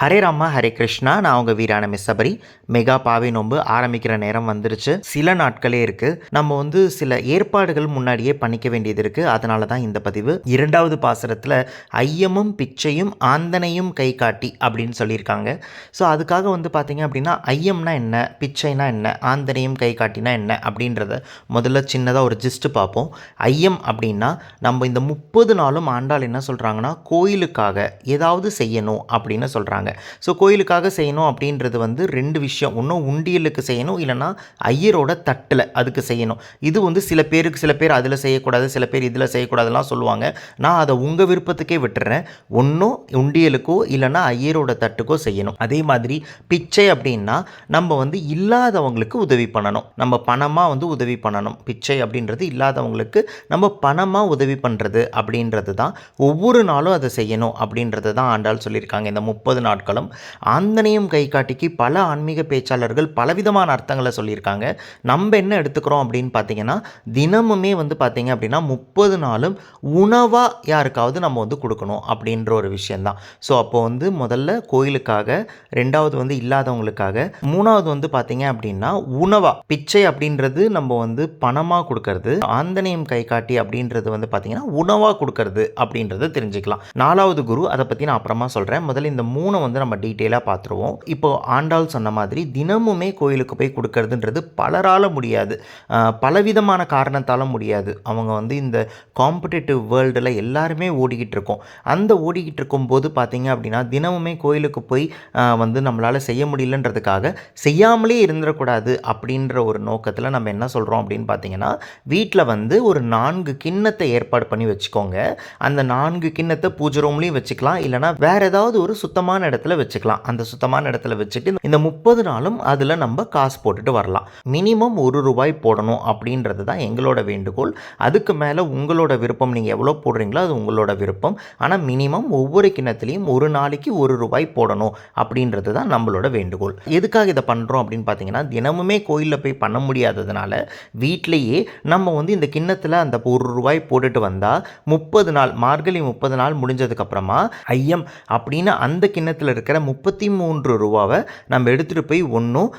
ஹரே ராமா ஹரே கிருஷ்ணா. நான் உங்கள் வீரான மிஸ்ஸபரி மெகா பாவை நோன்பு ஆரம்பிக்கிற நேரம் வந்துருச்சு. சில நாட்களே இருக்குது நம்ம வந்து சில ஏற்பாடுகள் முன்னாடியே பண்ணிக்க வேண்டியது இருக்குது அதனால தான் இந்த பதிவு. இரண்டாவது பாசரத்தில் ஐயமும் பிச்சையும் ஆந்தனையும் கை காட்டி அப்படின்னு சொல்லியிருக்காங்க. ஸோ அதுக்காக வந்து பார்த்தீங்க அப்படின்னா ஐயம்னா என்ன? பிச்சைனா என்ன? ஆந்தனையும் கை காட்டினா என்ன? அப்படின்றத முதல்ல சின்னதாக ஒரு ஜிஸ்ட்டு பார்ப்போம். ஐயம் அப்படின்னா நம்ம இந்த முப்பது நாளும் ஆண்டாள் என்ன சொல்கிறாங்கன்னா கோயிலுக்காக ஏதாவது செய்யணும் அப்படின்னு சொல்கிறாங்க ஸோ கோயிலுக்காக செய்யணும் அப்படின்றது வந்து ரெண்டு விஷயம். ஒன்றும் உண்டியலுக்கு செய்யணும் இல்லைன்னா ஐயரோட தட்டில் அதுக்கு செய்யணும். இது வந்து சில பேருக்கு சில பேர் அதில் செய்யக்கூடாது சில பேர் இதில் செய்யக்கூடாதுலாம் சொல்லுவாங்க. நான் அதை உங்கள் விருப்பத்துக்கே விட்டுறேன். ஒன்றும் உண்டியலுக்கோ இல்லைன்னா ஐயரோட தட்டுக்கோ செய்யணும். அதே மாதிரி பிச்சை அப்படின்னா நம்ம வந்து இல்லாதவங்களுக்கு உதவி பண்ணணும். நம்ம பணமாக வந்து உதவி பண்ணணும். பிச்சை அப்படின்றது இல்லாதவங்களுக்கு நம்ம பணமாக உதவி பண்ணுறது அப்படின்றது தான் ஒவ்வொரு நாளும் அதை செய்யணும் அப்படின்றது தான் ஆண்டாள் சொல்லியிருக்காங்க. இந்த முப்பது நாள் நாட்களும் ஆந்தனையும் கை காட்டிக்கு பல ஆன்மீக பேச்சாளர்கள் பலவிதமான அர்த்தங்களை சொல்லியிருக்காங்க. நம்ம என்ன எடுத்துக்கிறோம் அப்படின்னு பார்த்தீங்கன்னா தினமுமே வந்து பார்த்தீங்க அப்படின்னா முப்பது நாளும் உணவாக யாருக்காவது நம்ம வந்து கொடுக்கணும் அப்படின்ற ஒரு விஷயந்தான் ஸோ அப்போ வந்து முதல்ல கோயிலுக்காக ரெண்டாவது வந்து இல்லாதவங்களுக்காக மூணாவது வந்து பார்த்தீங்க அப்படின்னா உணவா பிச்சை அப்படின்றது நம்ம வந்து பணமாக கொடுக்கறது ஆந்தனையும் கை காட்டி அப்படின்றது வந்து பார்த்தீங்கன்னா உணவாக கொடுக்கறது அப்படின்றத தெரிஞ்சுக்கலாம். நாலாவது குரு அதை பற்றி நான் அப்புறமா சொல்கிறேன் முதல்ல இந்த மூணு வந்து நம்ம டீட்டெயிலாக பார்த்துருவோம் இப்போ ஆண்டாள் சொன்ன மாதிரி தினமுமே கோயிலுக்கு போய் கொடுக்கறதுன்றது பலரால் முடியாது. பலவிதமான காரணத்தால் முடியாது. அவங்க வந்து இந்த காம்படிட்டிவ் வேர்ல்டில் எல்லாருமே ஓடிக்கிட்டு இருக்கோம். அந்த ஓடிக்கிட்டு இருக்கும்போது பார்த்தீங்க அப்படின்னா தினமுமே கோயிலுக்கு போய் வந்து நம்மளால் செய்ய முடியலன்றதுக்காக செய்யாமலே இருந்துடக்கூடாது அப்படின்ற ஒரு நோக்கத்தில் நம்ம என்ன சொல்கிறோம் அப்படின்னு பார்த்தீங்கன்னா வீட்டில் வந்து ஒரு நான்கு கிண்ணத்தை ஏற்பாடு பண்ணி வச்சுக்கோங்க. அந்த நான்கு கிண்ணத்தை பூஜை ரூம்லேயும் வச்சுக்கலாம். இல்லைனா வேறு ஏதாவது ஒரு சுத்தமான இடத்துல வச்சுக்கலாம். அந்த சுத்தமான இடத்துல வச்சுட்டு இந்த முப்பது நாளும் அதில் நம்ம காசு போட்டுட்டு வரலாம். மினிமம் ஒரு ரூபாய் போடணும் அப்படின்றது தான் எங்களோட வேண்டுகோள். அதுக்கு மேலே உங்களோட விருப்பம் நீங்கள் எவ்வளோ போடுறீங்களோ அது உங்களோட விருப்பம். ஆனால் மினிமம் ஒவ்வொரு கிணத்துலையும் ஒரு நாளைக்கு ஒரு ரூபாய் போடணும் அப்படின்றது தான் நம்மளோட வேண்டுகோள். எதுக்காக இதை பண்ணுறோம் அப்படின்னு பார்த்தீங்கன்னா தினமுமே கோயிலில் போய் பண்ண முடியாததுனால வீட்டிலேயே நம்ம வந்து இந்த கிண்ணத்தில் அந்த ஒரு ரூபாய் போட்டுட்டு வந்தால் முப்பது நாள் மார்கழி முப்பது நாள் முடிஞ்சதுக்கப்புறமா ஐயம் அப்படின்னு அந்த கிண்ணத்தில் இருக்கிற முப்பத்தி மூன்று ரூபாவை நம்ம எடுத்துகிட்டு போய் ஒன்றும்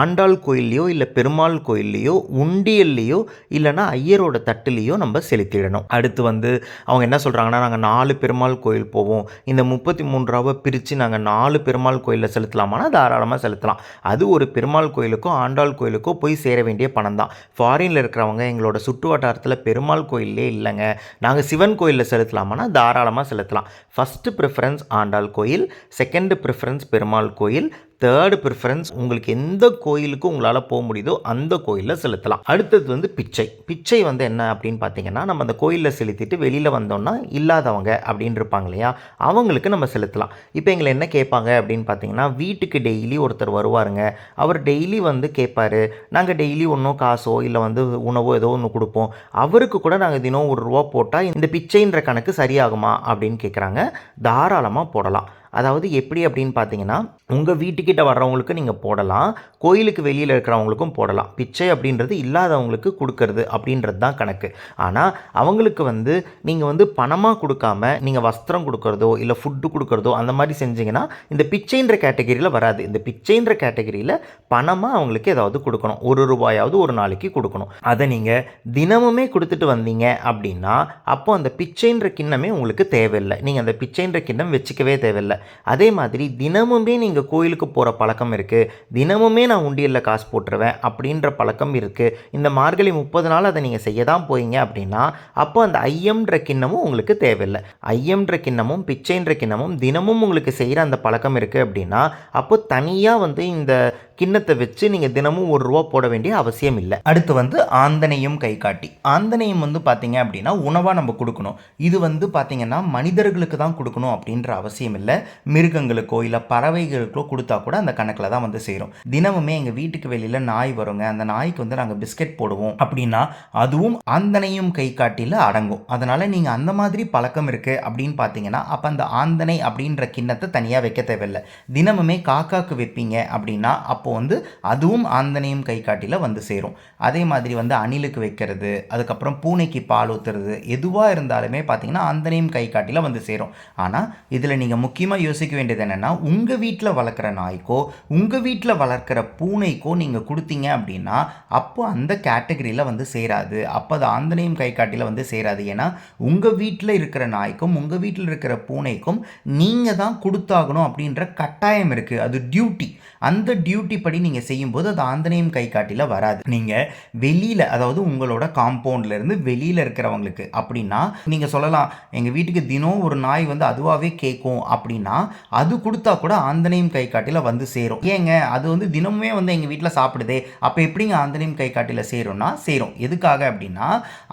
ஆண்டாள் கோயில்லையோ இல்லை பெருமாள் கோயில்லையோ உண்டியல்லையோ இல்லைன்னா ஐயரோட தட்டுலேயோ நம்ம செலுத்திடணும். அடுத்து வந்து அவங்க என்ன சொல்கிறாங்கன்னா நாங்கள் நாலு பெருமாள் கோயில் போவோம். இந்த முப்பத்தி மூன்றாவை ரூபாவை பிரித்து நாங்கள் நாலு பெருமாள் கோயிலில் செலுத்தலாமானா தாராளமாக செலுத்தலாம். அது ஒரு பெருமாள் கோயிலுக்கோ ஆண்டாள் கோயிலுக்கோ போய் சேர வேண்டிய பணம் தான். ஃபாரினில் இருக்கிறவங்க எங்களோட சுற்று வட்டாரத்தில் பெருமாள் கோயிலே இல்லைங்க. நாங்கள் சிவன் கோயிலில் செலுத்தலாமானா தாராளமாக செலுத்தலாம். ஃபஸ்ட்டு ப்ரிஃபரன்ஸ் ஆண்டாள் கோயில் செகண்ட் ப்ரிஃபரன்ஸ் பெருமாள் கோயில் தேர்டு ப்ரிஃபரன்ஸ் உங்களுக்கு எந்த கோயிலுக்கு உங்களால் போக முடியுதோ அந்த கோயிலில் செலுத்தலாம். அடுத்தது வந்து பிச்சை. பிச்சை வந்து என்ன அப்படின்னு பார்த்தீங்கன்னா நம்ம அந்த கோயிலில் செலுத்திட்டு வெளியில் வந்தோம்னா இல்லாதவங்க அப்படின்னு இருப்பாங்க இல்லையா? அவங்களுக்கு நம்ம செலுத்தலாம். இப்போ எங்களை என்ன கேட்பாங்க அப்படின்னு பார்த்தீங்கன்னா வீட்டுக்கு டெய்லி ஒருத்தர் வருவாருங்க. அவர் டெய்லி வந்து கேட்பாரு நாங்கள் டெய்லி ஒன்றும் காசோ இல்லை வந்து உணவோ ஏதோ ஒன்று கொடுப்போம். அவருக்கு கூட நாங்கள் தினம் ஒரு ரூபா போட்டால் இந்த பிச்சைன்ற கணக்கு சரியாகுமா? அப்படின்னு கேட்குறாங்க தாராளமாக போடலாம். அதாவது எப்படி அப்படின்னு பார்த்தீங்கன்னா உங்கள் வீட்டுக்கிட்ட வர்றவங்களுக்கு நீங்கள் போடலாம் கோயிலுக்கு வெளியில் இருக்கிறவங்களுக்கும் போடலாம். பிச்சை அப்படின்றது இல்லாதவங்களுக்கு கொடுக்கறது அப்படின்றது தான் கணக்கு. ஆனால் அவங்களுக்கு வந்து நீங்கள் வந்து பணமாக கொடுக்காம நீங்கள் வஸ்திரம் கொடுக்கறதோ இல்லை ஃபுட்டு கொடுக்கறதோ அந்த மாதிரி செஞ்சீங்கன்னா இந்த பிச்சைன்ற கேட்டகரியில் வராது. இந்த பிச்சைன்ற கேட்டகரியில் பணமாக அவங்களுக்கு ஏதாவது கொடுக்கணும். ஒரு ரூபாயாவது ஒரு நாளைக்கு கொடுக்கணும். அதை நீங்கள் தினமுமே கொடுத்துட்டு வந்தீங்க அப்படின்னா அப்போ அந்த பிச்சைன்ற கிண்ணமே உங்களுக்கு தேவையில்லை. நீங்கள் அந்த பிச்சைன்ற கிண்ணம் வச்சுக்கவே தேவையில்லை. அதே மாதிரி தினமுமே நீங்கள் கோயிலுக்கு போகிற பழக்கம் இருக்குது தினமுமே நான் உண்டியலில் காசு போட்டுருவேன் அப்படின்ற பழக்கம் இருக்குது இந்த மார்கழி முப்பது நாள் அதை நீங்கள் செய்ய தான் போயிங்க அப்படின்னா அப்போ அந்த ஐயம்ன்ற கிண்ணமும் உங்களுக்கு தேவையில்லை. ஐயம்ன்ற கிண்ணமும் பிச்சைன்ற கிண்ணமும் தினமும் உங்களுக்கு செய்கிற அந்த பழக்கம் இருக்குது அப்படின்னா அப்போ தனியாக வந்து இந்த கிண்ணத்தை வச்சு நீங்கள் தினமும் ஒரு ரூபா போட வேண்டிய அவசியம் இல்லை. அடுத்து வந்து ஆந்தனையும் கை காட்டி. ஆந்தனையும் வந்து பார்த்தீங்க அப்படின்னா உணவாக நம்ம கொடுக்கணும். இது வந்து பார்த்தீங்கன்னா மனிதர்களுக்கு தான் கொடுக்கணும் அப்படின்ற அவசியம் இல்லை. மிருகங்களுக்கோ இல்லை பறவைகளுக்கோ கொடுத்தா கூட அந்த கணக்கில் தான் வந்து சேரும். தினமுமே எங்கள் வீட்டுக்கு வெளியில் நாய் வருங்க. அந்த நாய்க்கு வந்து நாங்கள் பிஸ்கெட் போடுவோம் அப்படின்னா அதுவும் ஆந்தனையும் கை காட்டியில் அடங்கும். அதனால் நீங்கள் அந்த மாதிரி பழக்கம் இருக்குது அப்படின்னு பார்த்தீங்கன்னா அப்போ அந்த ஆந்தனை அப்படின்ற கிண்ணத்தை தனியாக வைக்க தேவையில்லை. தினமுமே காக்காக்கு வைப்பீங்க அப்படின்னா அப்போ அப்போது வந்து அதுவும் ஆந்தனையும் கை காட்டியில் வந்து சேரும். அதே மாதிரி வந்து அணிலுக்கு வைக்கிறது அதுக்கப்புறம் பூனைக்கு பால் ஊற்றுறது எதுவாக இருந்தாலுமே பார்த்திங்கன்னா ஆந்தனையும் கை காட்டியில் வந்து சேரும். ஆனால் இதில் நீங்கள் முக்கியமாக யோசிக்க வேண்டியது என்னென்னா உங்கள் வீட்டில் வளர்க்குற நாய்க்கோ உங்கள் வீட்டில் வளர்க்குற பூனைக்கோ நீங்கள் கொடுத்தீங்க அப்படின்னா அப்போ அந்த கேட்டகரியில் வந்து சேராது. அப்போ அது ஆந்தனையும் கை காட்டியில் வந்து சேராது. ஏன்னா உங்கள் வீட்டில் இருக்கிற நாய்க்கும் உங்கள் வீட்டில் இருக்கிற பூனைக்கும் நீங்கள் தான் கொடுத்தாகணும் அப்படின்ற கட்டாயம் இருக்குது அது டியூட்டி அந்த டியூட்டி படி நீங்கள் செய்யும்போது அது ஆந்தனையும் கை காட்டியில் வராது. நீங்கள் வெளியில் அதாவது உங்களோட காம்பவுண்ட்ல இருந்து வெளியில் இருக்கிறவங்களுக்கு அப்படின்னா நீங்கள் சொல்லலாம் எங்கள் வீட்டுக்கு தினம் ஒரு நாய் வந்து அதுவாகவே கேட்கும் அப்படின்னா அது கொடுத்தா கூட ஆந்தனையும் கை காட்டில வந்து சேரும். ஏங்க அது வந்து தினமுமே வந்து எங்கள் வீட்டில் சாப்பிடுதே அப்போ எப்படிங்க ஆந்தனையும் கை காட்டில சேரும்னா சேரும். எதுக்காக அப்படின்னா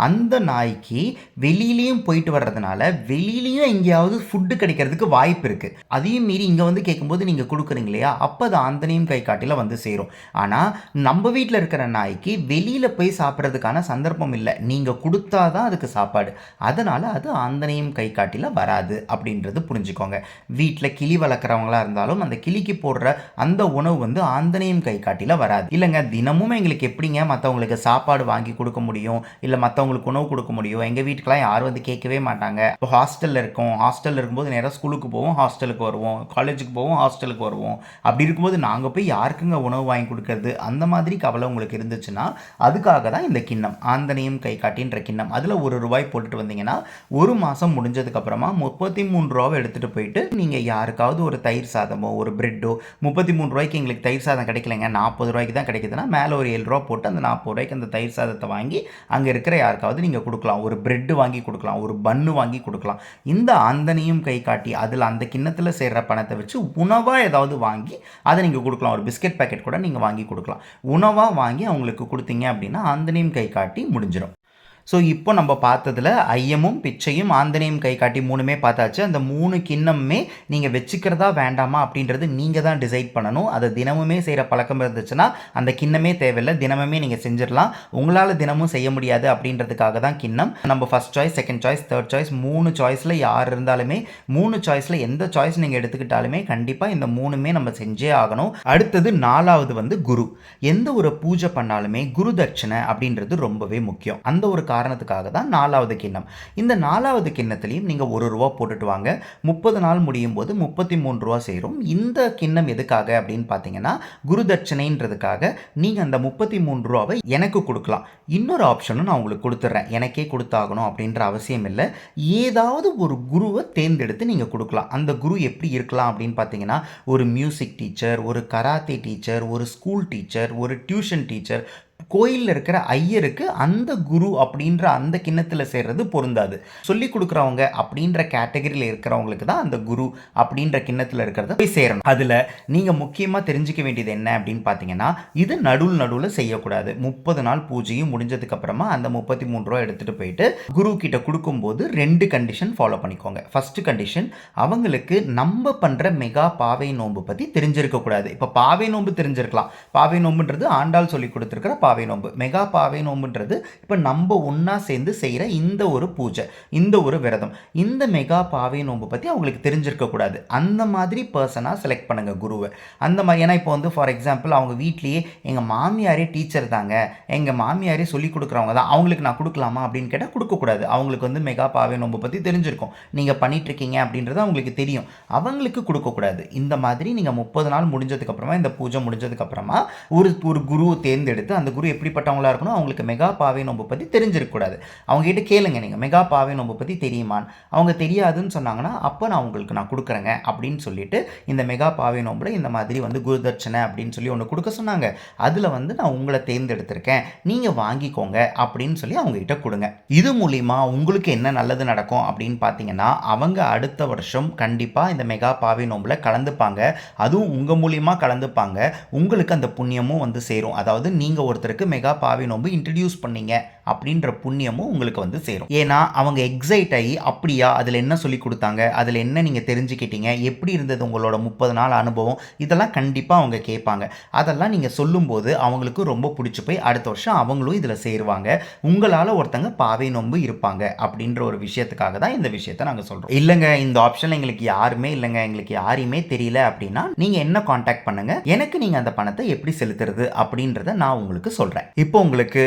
அந்த நாய்க்கு வெளியிலையும் போயிட்டு வர்றதுனால வெளியிலையும் எங்கேயாவது ஃபுட்டு கிடைக்கிறதுக்கு வாய்ப்பு இருக்குது அதையும் மீறி இங்கே வந்து கேட்கும்போது நீங்கள் கொடுக்குறீங்க இல்லையா? அப்போ அது ஆந்தனையும் கை காட்டில வந்து சேரும். ஆனால் நம்ம வீட்டில் இருக்கிற நாய்க்கு வெளியில் போய் சாப்பிட்றதுக்கான சந்தர்ப்பம் இல்லை. நீங்கள் கொடுத்தா தான் அதுக்கு சாப்பாடு. அதனால் அது ஆந்தனையும் கை காட்டில வராது அப்படின்றது புரிஞ்சுக்கோங்க. வீட்டில் கிளி வளர்க்குறவங்களா இருந்தாலும் அந்த கிளிக்கு போடுற அந்த உணவு வந்து ஆந்தனையும் கை காட்டில வராது. இல்லைங்க தினமும் எங்களுக்கு எப்படிங்க மற்றவங்களுக்கு சாப்பாடு வாங்கி கொடுக்க முடியும்? இல்லை மற்றவங்களுக்கு உணவு கொடுக்க முடியும்? எங்கள் வீட்டுக்கெல்லாம் யாரும் வந்து கேட்கவே மாட்டாங்க. இப்போ ஹாஸ்டலில் இருக்கோம். ஹாஸ்டலில் இருக்கும்போது நேராக ஸ்கூலுக்கு போவோம் ஹாஸ்டலுக்கு வருவோம். காலேஜுக்கு போவோம் ஹாஸ்டலுக்கு வருவோம். அப்படி இருக்கும்போது நாங்கள் போய் யாருக்குங்க உணவு வாங்கி கொடுக்கறது அந்த மாதிரி கவலை உங்களுக்கு இருந்துச்சுன்னா அதுக்காக தான் இந்த கிண்ணம். ஆந்தனையும் கை காட்டின்ற கிண்ணம். அதில் ஒரு ரூபாய் போட்டுட்டு வந்தீங்கன்னா ஒரு மாதம் முடிஞ்சதுக்கப்புறமா முப்பத்தி மூணு ரூபாவை எடுத்துகிட்டு போயிட்டு நீங்கள் யாருக்காவது ஒரு தயிர் சாதமோ ஒரு பிரெட்டோ முப்பத்தி மூணு ரூபாய்க்கு எங்களுக்கு தயிர் சாதம் கிடைக்கலங்க. நாற்பது ரூபாய்க்கு தான் கிடைக்குதுன்னா மேலே ஒரு ஏழு ரூபா போட்டு அந்த நாற்பது ரூபாய்க்கு அந்த தயிர் சாதத்தை வாங்கி அங்கே இருக்கிற யாருக்காவது நீங்கள் கொடுக்கலாம். ஒரு பிரெட்டு வாங்கி கொடுக்கலாம். ஒரு பன்னு வாங்கி கொடுக்கலாம். இந்த ஆந்தனையும் கை காட்டி அதில் அந்த கிண்ணத்தில் சேர்கிற பணத்தை வச்சு உணவாக ஏதாவது வாங்கி அதை நீங்கள் கொடுக்கலாம். ஒரு பிஸ்கட் பேக்கெட் கூட நீங்கள் வாங்கி கொடுக்கலாம். உணவாக வாங்கி அவங்களுக்கு கொடுத்தீங்க அப்படின்னா அந்த நேம் கை காட்டி முடிஞ்சிடும் ஸோ இப்போ நம்ம பார்த்ததுல ஐயமும் பிச்சையும் ஆந்தனையும் கை காட்டி மூணுமே பார்த்தாச்சு. அந்த மூணு கிண்ணமுமே நீங்கள் வச்சுக்கிறதா வேண்டாமா அப்படின்றது நீங்கள் தான் டிசைட் பண்ணணும். அதை தினமுமே செய்கிற பழக்கம் இருந்துச்சுன்னா அந்த கிண்ணமே தேவையில்லை. தினமுமே நீங்கள் செஞ்சிடலாம். உங்களால் தினமும் செய்ய முடியாது அப்படின்றதுக்காக தான் கிண்ணம். நம்ம first choice second choice third choice மூணு சாய்ஸில் யார் இருந்தாலுமே மூணு சாய்ஸில் எந்த சாய்ஸ் நீங்கள் எடுத்துக்கிட்டாலுமே கண்டிப்பாக இந்த மூணுமே நம்ம செஞ்சே ஆகணும். அடுத்தது நாலாவது வந்து குரு. எந்த ஒரு பூஜை பண்ணாலுமே குரு தட்சணை அப்படின்றது ரொம்பவே முக்கியம். அந்த ஒரு காரணத்துக்காக தான் நாலாவது கிண்ணம். இந்த நாலாவது கிண்ணத்துலேயும் நீங்கள் ஒரு ரூபா போட்டுட்டு வாங்க. முப்பது நாள் முடியும் போது முப்பத்தி மூணு ரூபா சேரும். இந்த கிண்ணம் எதுக்காக அப்படின்னு பார்த்தீங்கன்னா குரு தட்சணைன்றதுக்காக நீங்கள் அந்த முப்பத்தி மூணு ரூபாவை எனக்கு கொடுக்கலாம். இன்னொரு ஆப்ஷனும் நான் உங்களுக்கு கொடுத்துட்றேன் எனக்கே கொடுத்தாகணும் அப்படின்ற அவசியம் இல்லை. ஏதாவது ஒரு குருவை தேர்ந்தெடுத்து நீங்கள் கொடுக்கலாம். அந்த குரு எப்படி இருக்கலாம் அப்படின்னு பார்த்தீங்கன்னா ஒரு மியூசிக் டீச்சர் ஒரு கராத்தே டீச்சர் ஒரு ஸ்கூல் டீச்சர் ஒரு டியூஷன் டீச்சர் கோயிலில் இருக்கிற ஐயருக்கு அந்த குரு அப்படின்ற அந்த கிண்ணத்தில் சேர்றது பொருந்தாது. சொல்லி கொடுக்குறவங்க அப்படின்ற கேட்டகரியில் இருக்கிறவங்களுக்கு தான் அந்த குரு அப்படின்ற கிண்ணத்தில் இருக்கிறத போய் சேரணும். அதில் நீங்கள் முக்கியமாக தெரிஞ்சுக்க வேண்டியது என்ன அப்படின்னு பார்த்தீங்கன்னா இது நடுவில் நடுவில் செய்யக்கூடாது. முப்பது நாள் பூஜையும் முடிஞ்சதுக்கப்புறமா அந்த முப்பத்தி மூணு ரூபா எடுத்துகிட்டு போயிட்டு குரு கிட்ட கொடுக்கும்போது ரெண்டு கண்டிஷன் ஃபாலோ பண்ணிக்கோங்க. ஃபர்ஸ்ட் கண்டிஷன் அவங்களுக்கு நம்ம பண்ணுற மெகா பாவை நோன்பு பற்றி தெரிஞ்சிருக்கக்கூடாது. இப்போ பாவை நோன்பு தெரிஞ்சிருக்கலாம். பாவை நோன்புன்றது ஆண்டாள் சொல்லி கொடுத்துருக்கிற பாவை நோன்பு. மெகா பாவை நோன்புன்றது இப்போ நம்ம ஒன்றா சேர்ந்து செய்கிற இந்த ஒரு பூஜை இந்த ஒரு விரதம். இந்த மெகா பாவை நோன்பு பற்றி அவங்களுக்கு தெரிஞ்சிருக்கக்கூடாது அந்த மாதிரி பர்சனாக செலக்ட் பண்ணுங்கள் குருவை. அந்த மாதிரி ஏன்னா இப்போ வந்து ஃபார் எக்ஸாம்பிள் அவங்க வீட்லேயே எங்கள் மாமியாரே டீச்சர் தாங்க. எங்கள் மாமியாரே சொல்லி கொடுக்குறவங்க தான். அவங்களுக்கு நான் கொடுக்கலாமா அப்படின்னு கேட்டால் கொடுக்கக்கூடாது அவங்களுக்கு வந்து மெகா பாவை நோன்பு பற்றி தெரிஞ்சிருக்கும். நீங்கள் பண்ணிகிட்ருக்கீங்க அப்படின்றது அவங்களுக்கு தெரியும். அவங்களுக்கு கொடுக்கக்கூடாது இந்த மாதிரி நீங்கள் முப்பது நாள் முடிஞ்சதுக்கப்புறமா இந்த பூஜை முடிஞ்சதுக்கப்புறமா ஒரு ஒரு குரு தேர்ந்தெடுத்து அந்த குரு எப்படிப்பட்டவங்களாக இருக்கணும் அவங்களுக்கு மெகா பாவை நோன்பு பற்றி தெரிஞ்சிருக்கக்கூடாது அவங்ககிட்ட கேளுங்க நீங்கள் மெகா பாவை நோன்பு பற்றி தெரியுமான்னு. அவங்க தெரியாதுன்னு சொன்னாங்கன்னா அப்போ நான் உங்களுக்கு நான் கொடுக்குறேங்க அப்படின்னு சொல்லிட்டு இந்த மெகா பாவை நோம்பில் இந்த மாதிரி வந்து குருதட்சணை அப்படின்னு சொல்லி ஒன்று கொடுக்க சொன்னாங்க. அதில் வந்து நான் உங்களை தேர்ந்தெடுத்திருக்கேன். நீங்கள் வாங்கிக்கோங்க அப்படின்னு சொல்லி அவங்ககிட்ட கொடுங்க. இது மூலிமா உங்களுக்கு என்ன நல்லது நடக்கும் அப்படின்னு பார்த்தீங்கன்னா அவங்க அடுத்த வருஷம் கண்டிப்பாக இந்த மெகா பாவை நோம்பில் கலந்துப்பாங்க. அதுவும் உங்கள் மூலியமாக கலந்துப்பாங்க. உங்களுக்கு அந்த புண்ணியமும் வந்து சேரும். அதாவது நீங்கள் ஒருத்தருக்கு மெகா பாவி நோன்பு இன்ட்ரடியூஸ் பண்ணீங்க. அப்படின்ற புண்ணியமும் உங்களுக்கு வந்து சேரும். ஏன்னா அவங்க எக்ஸைட் ஆகி அப்படியா அதில் என்ன சொல்லி கொடுத்தாங்க? அதில் என்ன நீங்கள் தெரிஞ்சுக்கிட்டீங்க? எப்படி இருந்தது உங்களோட முப்பது நாள் அனுபவம்? இதெல்லாம் கண்டிப்பாக அவங்க கேட்பாங்க. அதெல்லாம் நீங்கள் சொல்லும்போது அவங்களுக்கு ரொம்ப பிடிச்சி போய் அடுத்த வருஷம் அவங்களும் இதில் சேருவாங்க. உங்களால் ஒருத்தங்க பாவை நோன்பு இருப்பாங்க அப்படின்ற ஒரு விஷயத்துக்காக தான் இந்த விஷயத்தை நாங்கள் சொல்கிறோம் இல்லைங்க இந்த ஆப்ஷன் எங்களுக்கு யாருமே இல்லைங்க. எங்களுக்கு யாரையுமே தெரியல அப்படின்னா நீங்கள் என்ன காண்டாக்ட் பண்ணுங்க? எனக்கு நீங்கள் அந்த பணத்தை எப்படி செலுத்துறது அப்படின்றத நான் உங்களுக்கு சொல்கிறேன் இப்போ உங்களுக்கு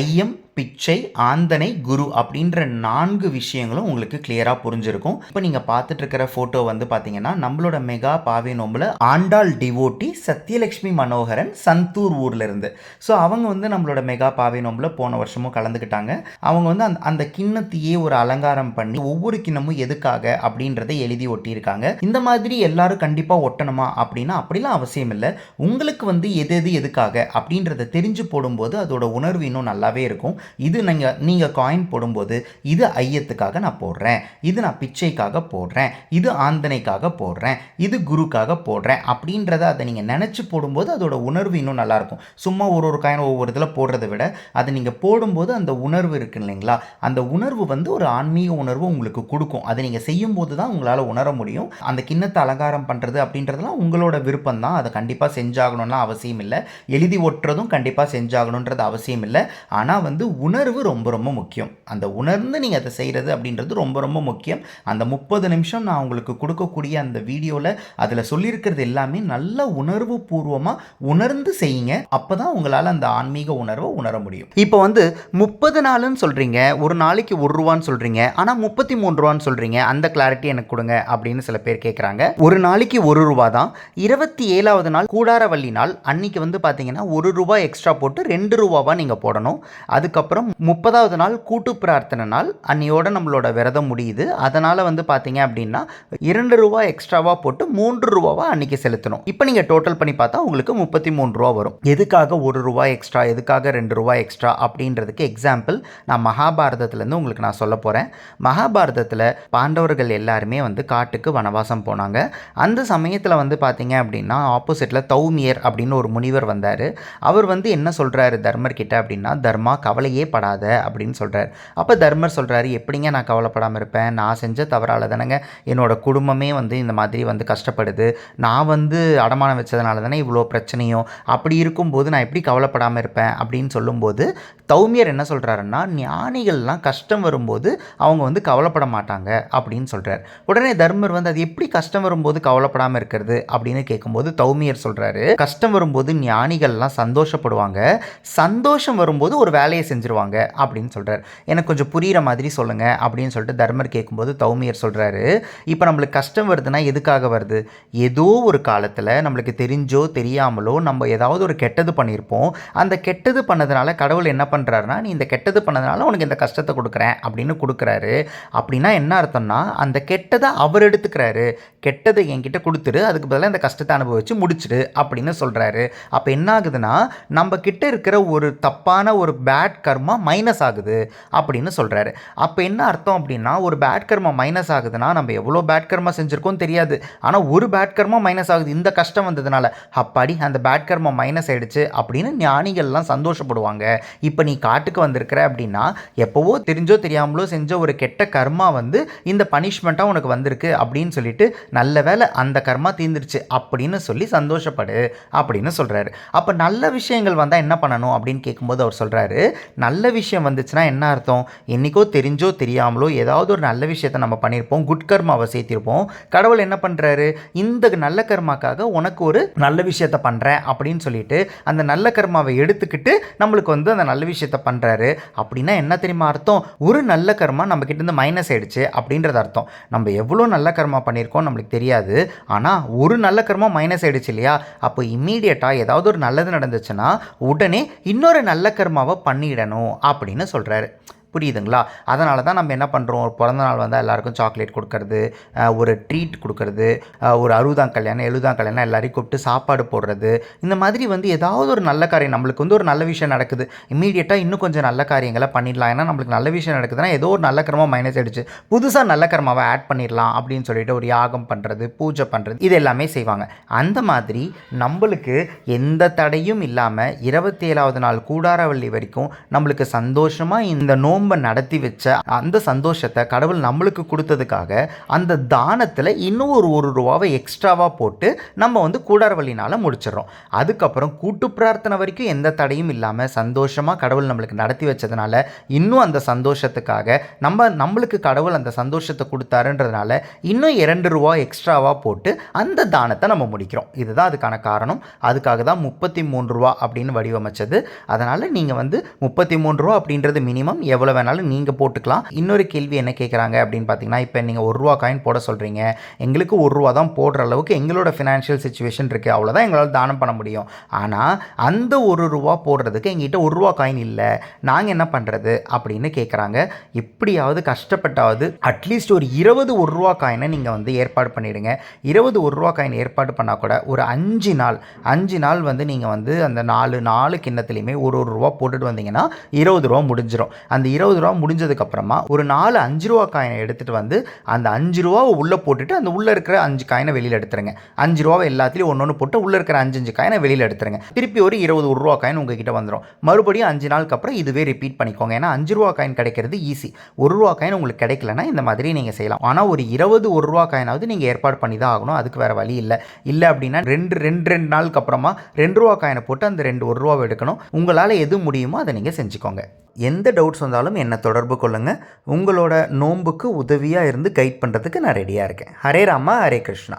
ஐயம் பிச்சை ஆந்தனை குரு அப்படின்ற நான்கு விஷயங்களும் உங்களுக்கு கிளியராக புரிஞ்சிருக்கும். இப்போ நீங்கள் பார்த்துட்டு இருக்கிற ஃபோட்டோ வந்து பார்த்தீங்கன்னா நம்மளோட மெகா பாவை நோம்பில் ஆண்டாள் டிவோட்டி சத்யலட்சுமி மனோகரன் சந்தூர் ஊரில் இருந்து ஸோ அவங்க வந்து நம்மளோட மெகா பாவை நோம்பில் போன வருஷமும் கலந்துக்கிட்டாங்க. அவங்க வந்து அந்த அந்த கிண்ணத்தையே ஒரு அலங்காரம் பண்ணி ஒவ்வொரு கிண்ணமும் எதுக்காக அப்படின்றத எழுதி ஒட்டியிருக்காங்க. இந்த மாதிரி எல்லாரும் கண்டிப்பாக ஒட்டணுமா அப்படின்னா அப்படிலாம் அவசியம் இல்லை. உங்களுக்கு வந்து எது எது எதுக்காக அப்படின்றத தெரிஞ்சு போடும்போது அதோட உணர்வு இன்னும் நல்லாவே இருக்கும். இது நீங்கள் நீங்கள் காயின் போடும்போது இது ஐயத்துக்காக நான் போடுறேன். இது நான் பிச்சைக்காக போடுறேன். இது ஆந்தனைக்காக போடுறேன். இது குருக்காக போடுறேன். அப்படின்றத அதை நீங்கள் நினச்சி போடும்போது அதோட உணர்வு இன்னும் நல்லாயிருக்கும். சும்மா ஒரு ஒரு காயின் ஒவ்வொரு இதில் போடுறதை விட அதை நீங்கள் போடும்போது அந்த உணர்வு இருக்கு இல்லைங்களா? அந்த உணர்வு வந்து ஒரு ஆன்மீக உணர்வு உங்களுக்கு கொடுக்கும். அதை நீங்கள் செய்யும்போது தான் உங்களால் உணர முடியும். அந்த கிண்ணத்தை அலங்காரம் பண்ணுறது அப்படின்றதெல்லாம் உங்களோட விருப்பம் தான். அதை கண்டிப்பாக செஞ்சாகணும்லாம் அவசியம் இல்லை. எழுதி ஒட்டுறதும் கண்டிப்பாக செஞ்சாகணுன்றது அவசியம் இல்லை. ஆனால் வந்து உணர்வு ரொம்ப ரொம்ப முக்கியம். அந்த உணர்ந்து நீங்கள் அதை செய்கிறது அப்படின்றது ரொம்ப ரொம்ப முக்கியம். அந்த முப்பது நிமிஷம் நான் உங்களுக்கு கொடுக்கக்கூடிய அந்த வீடியோவில் அதில் சொல்லியிருக்கிறது எல்லாமே நல்ல உணர்வு பூர்வமாக உணர்ந்து செய்யுங்க. அப்போ தான் உங்களால் அந்த ஆன்மீக உணர்வை உணர முடியும். இப்போ வந்து முப்பது நாளுன்னு சொல்கிறீங்க ஒரு நாளைக்கு ஒரு ரூபான்னு சொல்கிறீங்க ஆனால் முப்பத்தி மூணு ரூபான்னு சொல்கிறீங்க அந்த கிளாரிட்டி எனக்கு கொடுங்க அப்படின்னு சில பேர் கேட்குறாங்க ஒரு நாளைக்கு ஒரு ரூபா தான். இருபத்தி ஏழாவது நாள் கூடாரவள்ளி நாள் அன்னைக்கு வந்து பார்த்தீங்கன்னா ஒரு ரூபா எக்ஸ்ட்ரா போட்டு ரெண்டு ரூபாவாக நீங்கள் போடணும். அதுக்கப்புறம் முப்பதாவது நாள் கூட்டு பிரார்த்தனை நாள். அன்னையோட நம்மளோட விரதம் முடியுது. அதனால் வந்து பார்த்தீங்க அப்படின்னா இரண்டு ரூபா எக்ஸ்ட்ராவாக போட்டு மூன்று ரூபாவாக அன்னைக்கு செலுத்தணும். இப்போ நீங்கள் டோட்டல் பண்ணி பார்த்தா உங்களுக்கு முப்பத்தி மூணு ரூபா வரும். எதுக்காக ஒரு ரூபா எக்ஸ்ட்ரா எதுக்காக ரெண்டு ரூபா எக்ஸ்ட்ரா அப்படின்றதுக்கு எக்ஸாம்பிள் நான் மகாபாரதத்துலேருந்து உங்களுக்கு நான் சொல்ல போகிறேன் மகாபாரதத்தில் பாண்டவர்கள் எல்லாருமே வந்து காட்டுக்கு வனவாசம் போனாங்க. அந்த சமயத்தில் வந்து பார்த்தீங்க அப்படின்னா ஆப்போசிட்டில் தௌமியர் அப்படின்னு ஒரு முனிவர் வந்தார். அவர் வந்து என்ன சொல்கிறாரு தர்மர் கிட்ட அப்படின்னா தர்மா கவலையே படாத அப்படின்னு சொல்கிறார் அப்போ தர்மர் சொல்கிறாரு எப்படிங்க நான் கவலைப்படாமல் இருப்பேன்? நான் செஞ்ச தவறால் தானேங்க என்னோட குடும்பமே வந்து இந்த மாதிரி வந்து கஷ்டப்படுது. நான் வந்து அடமானம் வச்சதுனால தானே இவ்வளோ பிரச்சனையும். அப்படி இருக்கும்போது நான் எப்படி கவலைப்படாமல் இருப்பேன்? அப்படின்னு சொல்லும்போது தௌமியர் என்ன சொல்கிறாருன்னா ஞானிகள்லாம் கஷ்டம் வரும்போது அவங்க வந்து கவலைப்பட மாட்டாங்க. அப்படின்னு சொல்கிறார் உடனே தர்மர் வந்து அது எப்படி கஷ்டம் வரும்போது கவலைப்படாமல் இருக்கிறது? அப்படின்னு கேட்கும்போது தௌமியர் சொல்கிறாரு கஷ்டம் வரும்போது ஞானிகள்லாம் சந்தோஷப்படுவாங்க. சந்தோஷம் வரும்போது ஒரு வேலையை செஞ்சு செஞ்சுருவாங்க அப்படின்னு சொல்கிறார் எனக்கு கொஞ்சம் புரிகிற மாதிரி சொல்லுங்கள் அப்படின்னு சொல்லிட்டு தர்மர் கேட்கும்போது தௌமியர் சொல்கிறாரு இப்போ நம்மளுக்கு கஷ்டம் வருதுன்னா எதுக்காக வருது? ஏதோ ஒரு காலத்தில் நம்மளுக்கு தெரிஞ்சோ தெரியாமலோ நம்ம ஏதாவது ஒரு கெட்டது பண்ணியிருப்போம் அந்த கெட்டது பண்ணதுனால கடவுள் என்ன பண்ணுறாருனா நீ இந்த கெட்டது பண்ணதுனால உனக்கு இந்த கஷ்டத்தை கொடுக்குறேன் அப்படின்னு கொடுக்குறாரு. அப்படின்னா என்ன அர்த்தம்னா அந்த கெட்டதை அவர் எடுத்துக்கிறாரு. கெட்டதை என்கிட்ட கொடுத்துரு அதுக்கு பதிலாக இந்த கஷ்டத்தை அனுபவிச்சு முடிச்சிடு அப்படின்னு சொல்கிறாரு அப்போ என்ன ஆகுதுன்னா நம்ம கிட்ட இருக்கிற ஒரு தப்பான ஒரு பேட் கர்மா மைனஸ் ஆகுது அப்படின்னு சொல்கிறாரு அப்போ என்ன அர்த்தம் அப்படின்னா ஒரு பேட் கர்மா மைனஸ் ஆகுதுன்னா நம்ம எவ்வளோ பேட் கர்மா செஞ்சுருக்கோம் தெரியாது. ஆனால் ஒரு பேட் கர்மா மைனஸ் ஆகுது. இந்த கஷ்டம் வந்ததுனால அப்பாடி அந்த பேட் கர்மா மைனஸ் ஆகிடுச்சு அப்படின்னு ஞானிகள்லாம் சந்தோஷப்படுவாங்க. இப்போ நீ காட்டுக்கு வந்திருக்கிற அப்படின்னா எப்போவோ தெரிஞ்சோ தெரியாமலோ செஞ்ச ஒரு கெட்ட கர்மா வந்து இந்த பனிஷ்மெண்ட்டாக உனக்கு வந்திருக்கு அப்படின்னு சொல்லிட்டு நல்ல வேளை அந்த கர்மா தீர்ந்துருச்சு அப்படின்னு சொல்லி சந்தோஷப்படு அப்படின்னு சொல்கிறாரு அப்போ நல்ல விஷயங்கள் வந்தால் என்ன பண்ணணும் அப்படின்னு கேட்கும்போது அவர் சொல்கிறாரு நல்ல விஷயம் வந்துச்சுன்னா என்ன அர்த்தம்? என்றைக்கோ தெரிஞ்சோ தெரியாமலோ ஏதாவது ஒரு நல்ல விஷயத்தை நம்ம பண்ணியிருப்போம் குட் கர்மாவை சேர்த்திருப்போம். கடவுள் என்ன பண்ணுறாரு இந்த நல்ல கர்மாக்காக உனக்கு ஒரு நல்ல விஷயத்தை பண்ணுறேன் அப்படின்னு சொல்லிட்டு அந்த நல்ல கர்மாவை எடுத்துக்கிட்டு நம்மளுக்கு வந்து அந்த நல்ல விஷயத்தை பண்ணுறாரு அப்படின்னா என்ன தெரியுமா அர்த்தம்? ஒரு நல்ல கர்மா நம்ம கிட்ட இருந்து மைனஸ் ஆயிடுச்சு அப்படின்றது அர்த்தம். நம்ம எவ்வளோ நல்ல கர்மா பண்ணியிருக்கோம் நம்மளுக்கு தெரியாது. ஆனால் ஒரு நல்ல கர்மா மைனஸ் ஆயிடுச்சு இல்லையா? அப்போ இம்மீடியட்டாக ஏதாவது ஒரு நல்லது நடந்துச்சுன்னா உடனே இன்னொரு நல்ல கர்மாவை பண்ணிடணும் அப்படின்னு சொல்கிறாரு புரியுதுங்களா? அதனால தான் நம்ம என்ன பண்ணுறோம் ஒரு பிறந்த நாள் வந்தால் எல்லாருக்கும் சாக்லேட் கொடுக்கறது ஒரு ட்ரீட் கொடுக்கறது ஒரு அறுபதாம் கல்யாணம் எழுபதாம் கல்யாணம் எல்லாரையும் கூப்பிட்டு சாப்பாடு போடுறது. இந்த மாதிரி வந்து ஏதாவது ஒரு நல்ல காரியம் நம்மளுக்கு வந்து ஒரு நல்ல விஷயம் நடக்குது. இம்மீடியட்டாக இன்னும் கொஞ்சம் நல்ல காரியங்களை பண்ணிடலாம். ஏன்னா நம்மளுக்கு நல்ல விஷயம் நடக்குதுன்னா ஏதோ ஒரு நல்ல கர்மா மைனஸ் ஆகிடுச்சு புதுசாக நல்ல கர்மாவை ஆட் பண்ணிடலாம் அப்படின்னு சொல்லிட்டு ஒரு யாகம் பண்ணுறது பூஜை பண்ணுறது இது எல்லாமே செய்வாங்க. அந்த மாதிரி நம்மளுக்கு எந்த தடையும் இல்லாமல் இருபத்தி ஏழாவது நாள் கூடாரவள்ளி வரைக்கும் நம்மளுக்கு சந்தோஷமாக இந்த நோன்பை நடத்தி வச்ச அந்த சந்தோஷத்தை கடவுள் நம்மளுக்கு கொடுத்ததுக்காக அந்த தானத்தில் இன்னும் ஒரு ஒரு ரூபாவை எக்ஸ்ட்ராவாக போட்டு நம்ம வந்து கூடாரவள்ளினால் முடிச்சிடுறோம். அதுக்கப்புறம் கூட்டு பிரார்த்தனை வரைக்கும் எந்த தடையும் இல்லாமல் சந்தோஷமாக கடவுள் நம்மளுக்கு நடத்தி வச்சதுனால இன்னும் அந்த சந்தோஷத்துக்காக நம்ம நம்மளுக்கு கடவுள் அந்த சந்தோஷத்தை கொடுத்தாருன்றதுனால இன்னும் இரண்டு ரூபா எக்ஸ்ட்ராவாக போட்டு அந்த தானத்தை நம்ம முடிக்கிறோம். இதுதான் அதுக்கான காரணம். அதுக்காக தான் முப்பத்தி மூன்று ரூபா அப்படின்னு வடிவமைச்சது. அதனால் நீங்கள் வந்து முப்பத்தி மூணு ரூபா அப்படின்றது மினிமம் எவ்வளோ வேணாலும் நீங்கள் போட்டுக்கலாம். இன்னொரு கேள்வி என்ன கேட்குறாங்க அப்படின்னு பார்த்தீங்கன்னா இப்போ நீங்கள் ஒரு ரூபா காயின் போட சொல்கிறீங்க எங்களுக்கு ஒரு ரூபா தான் போடுற அளவுக்கு எங்களோட ஃபினான்ஷியல் சுச்சுவேஷன் இருக்குது அவ்வளோதான் எங்களால் தானம் பண்ண முடியும். ஆனால் அந்த ஒரு ரூபா போடுறதுக்கு எங்கிட்ட ஒரு ரூபா காயின் இல்லை. நாங்கள் என்ன பண்ணுறது அப்படின்னு கேட்குறாங்க எப்படியாவது கஷ்டப்பட்டாவது அட்லீஸ்ட் ஒரு இருபது ஒரு ரூபா காயினை நீங்கள் வந்து ஏற்பாடு பண்ணிவிடுங்க இருபது ஒரு ரூபா காயின் ஏற்பாடு பண்ணால் கூட ஒரு அஞ்சு நாள் அஞ்சு நாள் வந்து நீங்கள் வந்து அந்த நாலு நாலு கிண்ணத்துலையுமே ஒரு ஒரு ரூபா போட்டுட்டு வந்தீங்கன்னா இருபது ரூபா முடிஞ்சிடும் அந்த இருபது ரூபா முடிஞ்சதுக்கப்புறமா ஒரு நாலு அஞ்சு ரூபா காயினை எடுத்துகிட்டு வந்து அந்த அஞ்சு ரூபாவை உள்ளே போட்டுட்டு அந்த உள்ளே இருக்கிற அஞ்சு காயினை வெளியில் எடுத்துருங்க. அஞ்சு ரூபாவை எல்லாத்துலேயும் ஒன்று ஒன்று போட்டு உள்ளே இருக்கிற அஞ்சு அஞ்சு காயினை வெளியில் எடுத்துருங்க. திருப்பி ஒரு இருபது ஒரு ரூபா காயின் உங்ககிட்ட வந்துடும் மறுபடியும் அஞ்சு நாளுக்கு அப்புறம் இதுவே ரிப்பீட் பண்ணிக்கோங்க. ஏன்னா அஞ்சு ரூபா காயின் கிடைக்கிறது ஈஸி ஒரு ரூபா காயின் உங்களுக்கு கிடைக்கலனா இந்த மாதிரி நீங்கள் செய்யலாம். ஆனால் ஒரு இருபது ஒரு ரூபா காயினாவது நீங்கள் ஏற்பாடு பண்ணி தான் ஆகணும். அதுக்கு வேறு வழி இல்லை. இல்லை அப்படின்னா ரெண்டு ரெண்டு ரெண்டு நாளுக்கு அப்புறமா ரெண்டு ரூபா காயினை போட்டு அந்த ரெண்டு ஒரு ரூபாவை எடுக்கணும். உங்களால் எது முடியுமோ அதை நீங்கள் செஞ்சுக்கோங்க. எந்த டவுட்ஸ் வந்தாலும் என்னை தொடர்பு கொள்ளுங்கள் உங்களோட நோன்புக்கு உதவியாக இருந்து கைட் பண்ணுறதுக்கு நான் ரெடியாக இருக்கேன். ஹரே ராமா ஹரே கிருஷ்ணா.